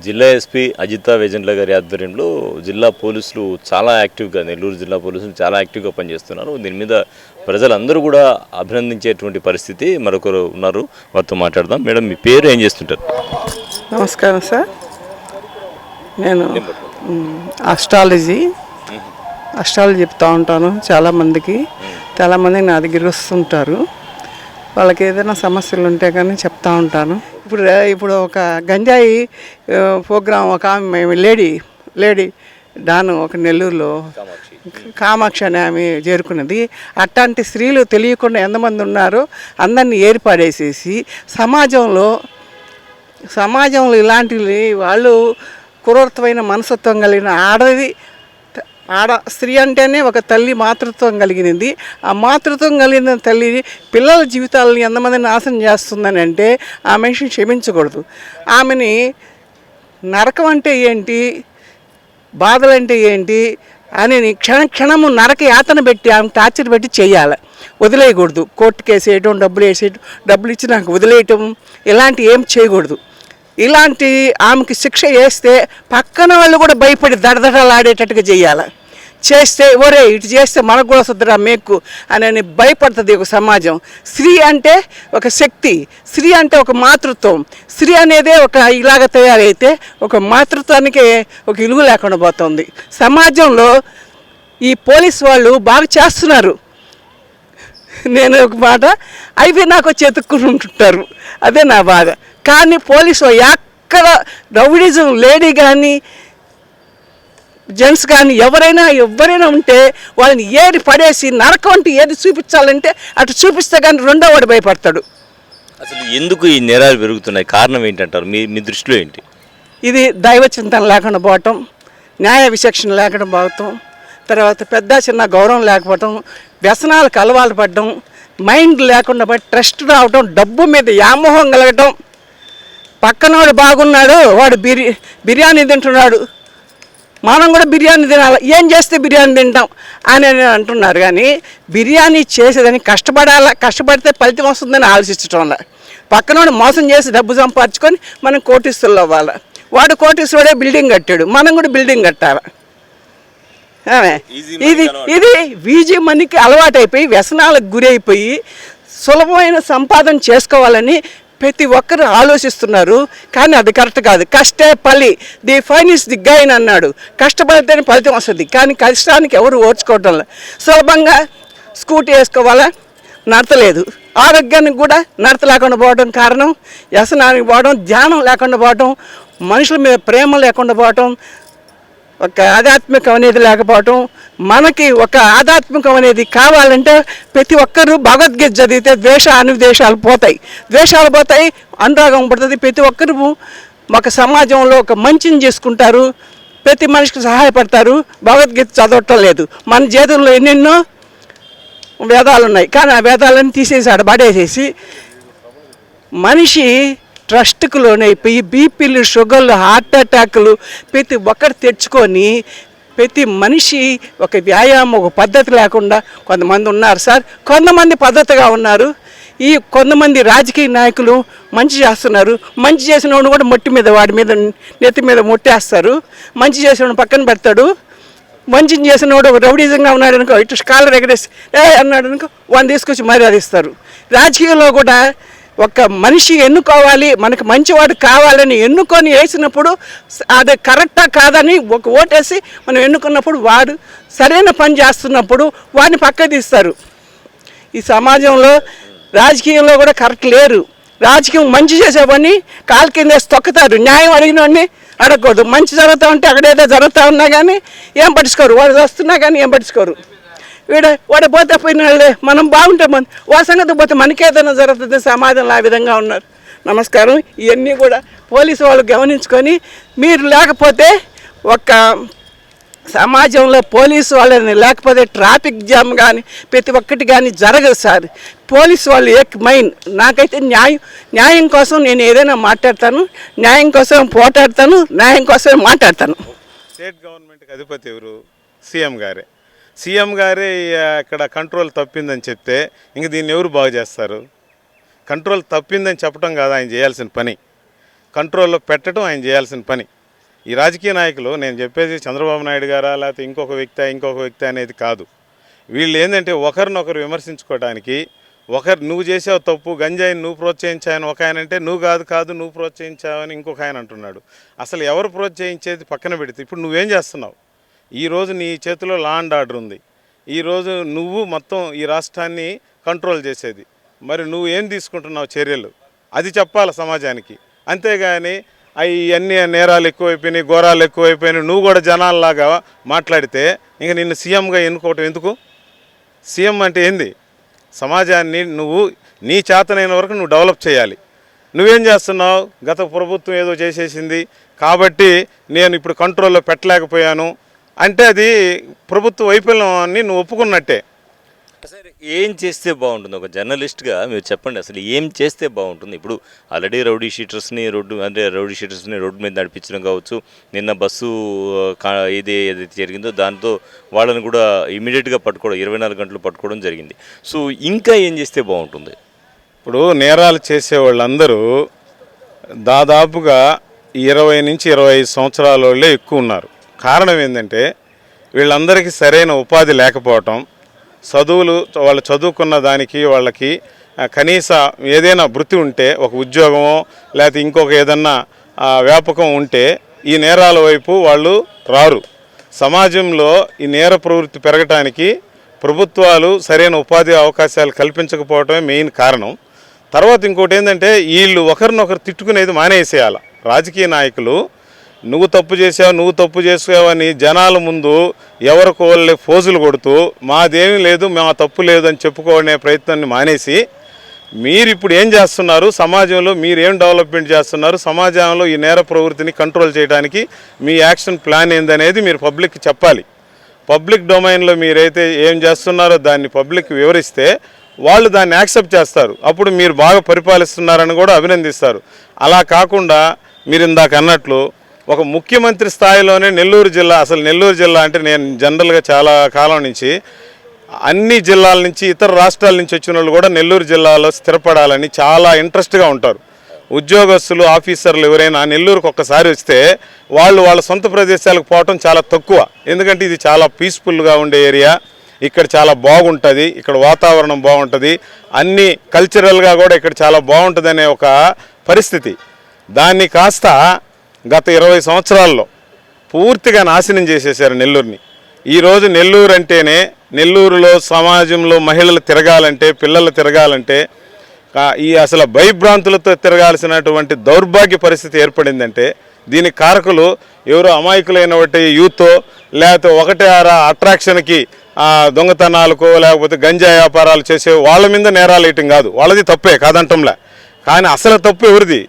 జిల్లా ఎస్పీ అజితా వేజెంట్ల గారి ఆధ్వర్యంలో జిల్లా పోలీసులు చాలా యాక్టివ్గా నెల్లూరు జిల్లా పోలీసులు చాలా యాక్టివ్గా పనిచేస్తున్నారు. దీని మీద ప్రజలందరూ కూడా అభినందించేటువంటి పరిస్థితి మరొకరు ఉన్నారు. వారితో మాట్లాడదాం. మేడం మీ పేరు ఏం చేస్తుంటారు? నమస్కారం సార్. నేను మ్, అస్ట్రాలజీ అస్ట్రాలజీ ఉంటాను చాలామందికి చాలామంది నా దగ్గరికి వస్తుంటారు. వాళ్ళకి ఏదైనా సమస్యలు ఉంటే కానీ చెప్తా ఉంటాను. ఇప్పుడు ఇప్పుడు ఒక గంజాయి ప్రోగ్రాం ఒక ఆమె లేడీ లేడీ డాను ఒక నెల్లూరులో కామాక్షి అనే ఆమె చేరుకున్నది. అట్లాంటి స్త్రీలు తెలియకుండా ఎంతమంది ఉన్నారో అందరినీ ఏర్పాడేసేసి సమాజంలో సమాజంలో ఇలాంటివి వాళ్ళు క్రూరత్వమైన మనస్తత్వం కలిగిన ఆడది ఆడ స్త్రీ అంటేనే ఒక తల్లి మాతృత్వం కలిగినది. ఆ మాతృత్వం కలిగిన తల్లి పిల్లల జీవితాలను ఎంతమంది నాశనం చేస్తుందని అంటే ఆ మనిషిని క్షమించకూడదు. ఆమెని నరకం అంటే ఏంటి? బాధలు అంటే ఏంటి? అని క్షణ క్షణము నరక యాతన పెట్టి ఆమె టార్చర్ పెట్టి చేయాలి. వదిలేయకూడదు. కోర్టుకి వేసేయటం డబ్బులు వేసేయటం డబ్బులు ఇచ్చి నాకు వదిలేయటం ఇలాంటి ఏం చేయకూడదు. ఇలాంటి ఆమెకి శిక్ష వేస్తే పక్కన వాళ్ళు కూడా భయపడి దడదడలాడేటట్టుగా చేయాలి. చేస్తే ఒరే ఇటు చేస్తే మనకు కూడా వస్తుందిరా మేకు అని భయపడుతుంది ఒక సమాజం. స్త్రీ అంటే ఒక శక్తి స్త్రీ అంటే ఒక మాతృత్వం. స్త్రీ అనేదే ఒక ఇలాగ తయారైతే ఒక మాతృత్వానికి ఒక ఇలుగు లేకుండా పోతుంది. సమాజంలో ఈ పోలీస్ వాళ్ళు బాగా చేస్తున్నారు. నేను ఒక మాట అవి నాకు వచ్చి ఉంటుంటారు. అదే నా బాధ. కానీ పోలీసు ఎక్కడ రౌడిజం లేడీ కానీ జెంట్స్ కానీ ఎవరైనా ఎవరైనా ఉంటే వాళ్ళని ఏది పడేసి నరకం అంటే ఏది చూపించాలంటే అటు చూపిస్తే కానీ రెండో వాడు భయపడతాడు. అసలు ఎందుకు ఈ నేరాలు పెరుగుతున్నాయి? కారణం ఏంటంటారు? మీ మీ దృష్టిలో ఏంటి? ఇది దైవ చింతన లేకుండా పోవటం న్యాయ విచక్షణ లేకుండా పోవటం తర్వాత పెద్ద చిన్న గౌరవం లేకపోవటం వ్యసనాలకు అలవాటు పడడం మైండ్ లేకుండా పోయి ట్రస్ట్ రావటం డబ్బు మీద వ్యామోహం కలగటం. పక్కనవాడు బాగున్నాడు వాడు బిర్యా బిర్యానీ తింటున్నాడు మనం కూడా బిర్యానీ తినాలి. ఏం చేస్తే బిర్యానీ తింటాం అని అని అంటున్నారు కానీ బిర్యానీ చేసేదని కష్టపడాలా కష్టపడితే ఫలితం వస్తుందని ఆలోచించటం వల్ల. పక్కనోడు మోసం చేసి డబ్బు సంపాదించుకొని మనం కోటీస్తులు అవ్వాలి. వాడు కోటీశ్వరుడే బిల్డింగ్ కట్టాడు. మనం కూడా బిల్డింగ్ కట్టాలి? ఇది ఇది వీజీ మనీకి అలవాటైపోయి వ్యసనాలకు గురైపోయి సులభమైన సంపాదన చేసుకోవాలని ప్రతి ఒక్కరు ఆలోచిస్తున్నారు కానీ అది కరెక్ట్ కాదు. కష్టే పలి. The pain is the gain అన్నాడు. కష్టపడితేనే ఫలితం వస్తుంది కానీ కష్టానికి ఎవరు ఓర్చుకోవటం లేదు. సులభంగా స్కూటీ వేసుకోవాలా? నడతలేదు. ఆరోగ్యానికి కూడా నడత లేకుండా పోవడం కారణం వ్యసనానికి పోవడం ధ్యానం లేకుండా పోవడం మనుషుల మీద ప్రేమ లేకుండా పోవటం ఒక ఆధ్యాత్మికం అనేది లేకపోవటం మనకి ఒక ఆధ్యాత్మికం అనేది కావాలంటే ప్రతి ఒక్కరూ భగవద్గీత చదివితే ద్వేష అనుద్వేషాలు పోతాయి. ద్వేషాలు పోతాయి అనురాగం పడుతుంది. ప్రతి ఒక్కరు ఒక సమాజంలో ఒక మంచిని చేసుకుంటారు. ప్రతి మనిషికి సహాయపడతారు. భగవద్గీత చదవటం లేదు. మన జీతంలో ఎన్నెన్నో వేదాలు ఉన్నాయి. కానీ ఆ వేదాలను తీసేసి ఆడ పడేసేసి మనిషి ట్రస్ట్కు లోనైపోయి బీపీలు షుగర్లు హార్ట్ అటాక్లు ప్రతి ఒక్కరు తెచ్చుకొని ప్రతి మనిషి ఒక వ్యాయామం ఒక పద్ధతి లేకుండా కొంతమంది ఉన్నారు సార్. కొంతమంది పద్ధతిగా ఉన్నారు. ఈ కొంతమంది రాజకీయ నాయకులు మంచి చేస్తున్నారు. మంచి చేసిన వాడు కూడా మొట్టి మీద వాడి మీద నెత్తి మీద మొట్టేస్తారు. మంచి చేసిన వాడు పక్కన పెడతాడు. మంచి చేసిన వాడు రౌడీజంగా ఉన్నాడు అనుకో ఇటు స్కాలర్ ఎగరేసి ఏ అన్నాడు అనుకో వాడిని తీసుకొచ్చి మర్యాద ఇస్తారు రాజకీయంలో కూడా ఒక మనిషి ఎన్నుకోవాలి మనకు మంచివాడు కావాలని ఎన్నుకొని వేసినప్పుడు అది కరెక్టా కాదని ఒక ఓటేసి మనం ఎన్నుకున్నప్పుడు వాడు సరైన పని చేస్తున్నప్పుడు వాడిని పక్క తీస్తారు ఈ సమాజంలో రాజకీయంలో కూడా కరెక్ట్ లేరు. రాజకీయం మంచి చేసేవాడిని కాలు కింద తొక్కుతారు. న్యాయం అడిగిన వాడిని అడగకూడదు. మంచి జరుగుతూ ఉంటే అక్కడేదో జరుగుతూ ఉన్నా కానీ ఏం పట్టించుకోరు. వాడు వస్తున్నా కానీ ఏం పట్టించుకోరు. వీడ వాడు పోతే పోయిన వాళ్ళే మనం బాగుంటే మన ఓ సంగతి పోతే మనకేదైనా జరుగుతుంది సమాజంలో ఆ విధంగా ఉన్నారు. నమస్కారం. ఇవన్నీ కూడా పోలీసు వాళ్ళు గమనించుకొని మీరు లేకపోతే ఒక సమాజంలో పోలీసు వాళ్ళని లేకపోతే ట్రాఫిక్ జామ్ కానీ ప్రతి ఒక్కటి కానీ జరగదు సార్. పోలీసు వాళ్ళు ఏక్ మైన్. నాకైతే న్యాయం న్యాయం కోసం నేను ఏదైనా మాట్లాడతాను న్యాయం కోసం పోటాడతాను న్యాయం కోసమే మాట్లాడతాను. స్టేట్ గవర్నమెంట్కి అధిపతి ఎవరు? సీఎం గారే. సీఎం గారే ఇక్కడ కంట్రోల్ తప్పిందని చెప్తే ఇంక దీన్ని ఎవరు బాగు చేస్తారు? కంట్రోల్ తప్పిందని చెప్పడం కాదు ఆయన చేయాల్సిన పని. కంట్రోల్లో పెట్టడం ఆయన చేయాల్సిన పని. ఈ రాజకీయ నాయకులు నేను చెప్పేది చంద్రబాబు నాయుడు గారా లేకపోతే ఇంకొక వ్యక్తి ఇంకొక వ్యక్తి అనేది కాదు. వీళ్ళు ఏంటంటే ఒకరినొకరు విమర్శించుకోవడానికి ఒకరు నువ్వు చేసావు తప్పు గంజాయిని నువ్వు ప్రోత్సహించావని ఒక ఆయన అంటే నువ్వు కాదు కాదు నువ్వు ప్రోత్సహించావని ఇంకొక ఆయన అంటున్నాడు. అసలు ఎవరు ప్రోత్సహించేది పక్కన పెడితే ఇప్పుడు నువ్వేం చేస్తున్నావు? ఈరోజు నీ చేతిలో లా అండ్ ఆర్డర్ ఉంది. ఈరోజు నువ్వు మొత్తం ఈ రాష్ట్రాన్ని కంట్రోల్ చేసేది. మరి నువ్వు ఏం తీసుకుంటున్నావు చర్యలు? అది చెప్పాలి సమాజానికి. అంతేగాని అవి అన్ని నేరాలు ఎక్కువైపోయినాయి ఘోరాలు ఎక్కువైపోయినాయి నువ్వు కూడా జనాల్లాగా మాట్లాడితే ఇంక నిన్ను సీఎంగా ఎన్నుకోవటం ఎందుకు? సీఎం అంటే ఏంది? సమాజాన్ని నువ్వు నీ చేతనైన వరకు నువ్వు డెవలప్ చేయాలి. నువ్వేం చేస్తున్నావు? గత ప్రభుత్వం ఏదో చేసేసింది. కాబట్టి నేను ఇప్పుడు కంట్రోల్లో పెట్టలేకపోయాను. అంటే అది ప్రభుత్వ వైఫల్యాన్ని నువ్వు ఒప్పుకున్నట్టే. సరే ఏం చేస్తే బాగుంటుంది? ఒక జర్నలిస్ట్గా మీరు చెప్పండి అసలు ఏం చేస్తే బాగుంటుంది? ఇప్పుడు ఆల్రెడీ రౌడీ షీటర్స్ని రోడ్డు అంటే రౌడీ షీటర్స్ని రోడ్డు మీద నడిపించడం కావచ్చు నిన్న బస్సు ఇది ఏదైతే జరిగిందో దాంతో వాళ్ళని కూడా ఇమీడియట్గా పట్టుకోవడం ఇరవై నాలుగు గంటలు పట్టుకోవడం జరిగింది. సో ఇంకా ఏం చేస్తే బాగుంటుంది? ఇప్పుడు నేరాలు చేసే వాళ్ళందరూ దాదాపుగా ఇరవై నుంచి ఇరవై ఐదు సంవత్సరాల వాళ్ళే ఎక్కువ ఉన్నారు. కారణం ఏంటంటే వీళ్ళందరికీ సరైన ఉపాధి లేకపోవటం చదువులు వాళ్ళు చదువుకున్న దానికి వాళ్ళకి కనీస ఏదైనా వృత్తి ఉంటే ఒక ఉద్యోగమో లేకపోతే ఇంకొక ఏదన్నా వ్యాపకం ఉంటే ఈ నేరాల వైపు వాళ్ళు రారు. సమాజంలో ఈ నేర ప్రవృత్తి పెరగటానికి ప్రభుత్వాలు సరైన ఉపాధి అవకాశాలు కల్పించకపోవటమే మెయిన్ కారణం. తర్వాత ఇంకోటి ఏంటంటే వీళ్ళు ఒకరినొకరు తిట్టుకునేది మానేసేయాలి. రాజకీయ నాయకులు నువ్వు తప్పు చేసావు నువ్వు తప్పు చేసావని జనాల ముందు ఎవరికి వాళ్ళే ఫోజులు కొడుతూ మాదేమీ లేదు మా తప్పు లేదు అని చెప్పుకోనే ప్రయత్నాన్ని మానేసి మీరు ఇప్పుడు ఏం చేస్తున్నారు? సమాజంలో మీరు ఏం డెవలప్మెంట్ చేస్తున్నారు? సమాజంలో ఈ నేర ప్రవృత్తిని కంట్రోల్ చేయడానికి మీ యాక్షన్ ప్లాన్ ఏందనేది మీరు పబ్లిక్ చెప్పాలి. పబ్లిక్ డొమైన్లో మీరైతే ఏం చేస్తున్నారో దాన్ని పబ్లిక్ వివరిస్తే వాళ్ళు దాన్ని యాక్సెప్ట్ చేస్తారు. అప్పుడు మీరు బాగా పరిపాలిస్తున్నారని కూడా అభినందిస్తారు. అలా కాకుండా మీరు ఇందాక అన్నట్లు ఒక ముఖ్యమంత్రి స్థాయిలోనే నెల్లూరు జిల్లా అసలు నెల్లూరు జిల్లా అంటే నేను జనరల్గా చాలా కాలం నుంచి అన్ని జిల్లాల నుంచి ఇతర రాష్ట్రాల నుంచి వచ్చిన వాళ్ళు కూడా నెల్లూరు జిల్లాలో స్థిరపడాలని చాలా ఇంట్రెస్ట్గా ఉంటారు. ఉద్యోగస్తులు ఆఫీసర్లు ఎవరైనా నెల్లూరుకు ఒక్కసారి వస్తే వాళ్ళు వాళ్ళ సొంత ప్రదేశాలకు పోవటం చాలా తక్కువ. ఎందుకంటే ఇది చాలా పీస్ఫుల్గా ఉండే ఏరియా ఇక్కడ చాలా బాగుంటుంది. ఇక్కడ వాతావరణం బాగుంటుంది. అన్ని కల్చరల్గా కూడా ఇక్కడ చాలా బాగుంటుంది ఒక పరిస్థితి. దాన్ని కాస్త గత ఇరవై సంవత్సరాల్లో పూర్తిగా నాశనం చేసేసారు నెల్లూరుని. ఈరోజు నెల్లూరు అంటేనే నెల్లూరులో సమాజంలో మహిళలు తిరగాలంటే పిల్లలు తిరగాలంటే ఈ అసలు భయభ్రాంతులతో తిరగాల్సినటువంటి దౌర్భాగ్య పరిస్థితి ఏర్పడిందంటే దీని కారకులు ఎవరో అమాయకులైనటువంటి యూత్ లేకపోతే ఒకటే ఆరా అట్రాక్షన్కి దొంగతనాలకో దొంగతనాలకు లేకపోతే గంజా వ్యాపారాలు చేసే వాళ్ళ మీద నేరాలు వేయటం కాదు. వాళ్ళది తప్పే కాదంటంలా. కానీ అసలు తప్పు ఎవరిది?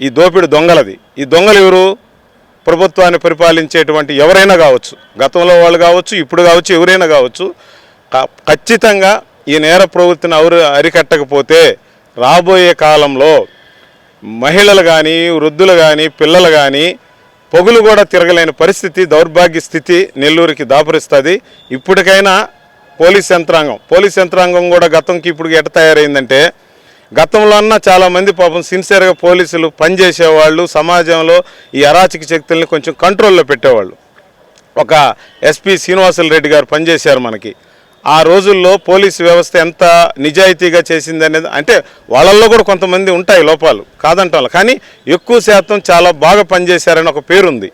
ఈ దోపిడి దొంగలది. ఈ దొంగలు ఎవరు ప్రభుత్వాన్ని పరిపాలించేటువంటి ఎవరైనా కావచ్చు గతంలో వాళ్ళు కావచ్చు ఇప్పుడు కావచ్చు ఎవరైనా కావచ్చు ఖచ్చితంగా ఈ నేర ప్రవృత్తిని అవరు అరికట్టకపోతే రాబోయే కాలంలో మహిళలు కానీ వృద్ధులు కానీ పిల్లలు కానీ పొగులు కూడా తిరగలేని పరిస్థితి దౌర్భాగ్య స్థితి నెల్లూరుకి దాపురిస్తుంది. ఇప్పటికైనా పోలీస్ యంత్రాంగం పోలీస్ యంత్రాంగం కూడా గతంకి ఇప్పుడు ఎట తయారైందంటే గతంలో అన్న చాలామంది పాపం సిన్సియర్గా పోలీసులు పనిచేసేవాళ్ళు సమాజంలో ఈ అరాచక శక్తుల్ని కొంచెం కంట్రోల్లో పెట్టేవాళ్ళు. ఒక ఎస్పీ శ్రీనివాసులు రెడ్డి గారు పనిచేశారు మనకి. ఆ రోజుల్లో పోలీస్ వ్యవస్థ ఎంత నిజాయితీగా చేసింది అనేది అంటే వాళ్ళల్లో కూడా కొంతమంది ఉంటాయి లోపాలు కాదంటాం కానీ ఎక్కువ శాతం చాలా బాగా పనిచేశారని ఒక పేరుంది.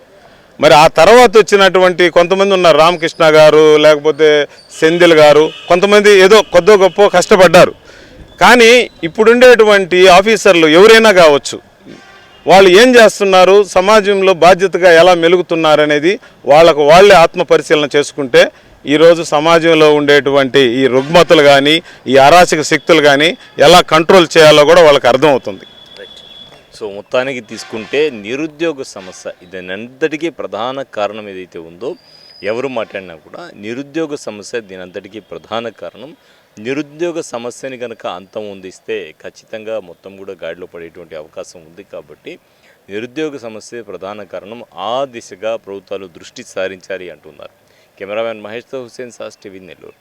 మరి ఆ తర్వాత వచ్చినటువంటి కొంతమంది ఉన్నారు రామకృష్ణ గారు లేకపోతే సెందిల్ గారు కొంతమంది ఏదో కొద్దో గొప్ప కష్టపడ్డారు. కానీ ఇప్పుడుండేటువంటి ఆఫీసర్లు ఎవరైనా కావచ్చు వాళ్ళు ఏం చేస్తున్నారు సమాజంలో బాధ్యతగా ఎలా మెలుగుతున్నారు అనేది వాళ్ళకు వాళ్ళే ఆత్మ పరిశీలన చేసుకుంటే ఈరోజు సమాజంలో ఉండేటువంటి ఈ రుగ్మతలు కానీ ఈ అరాచక శక్తులు కానీ ఎలా కంట్రోల్ చేయాలో కూడా వాళ్ళకి అర్థమవుతుంది. సో మొత్తానికి తీసుకుంటే నిరుద్యోగ సమస్య దీనంతటికీ ప్రధాన కారణం ఏదైతే ఉందో ఎవరు మాట్లాడినా కూడా నిరుద్యోగ సమస్య దీనంతటికీ ప్రధాన కారణం నిరుద్యోగ సమస్యని కనుక అంతం ఉందిస్తే ఖచ్చితంగా మొత్తం కూడా గాడిలో పడేటువంటి అవకాశం ఉంది కాబట్టి నిరుద్యోగ సమస్య ప్రధాన కారణం ఆ దిశగా ప్రభుత్వాలు దృష్టి సారించాలి అంటున్నారు. కెమెరామెన్ మహేష్తో హుసేన్ సాస్ టీవీ నెల్లూరు.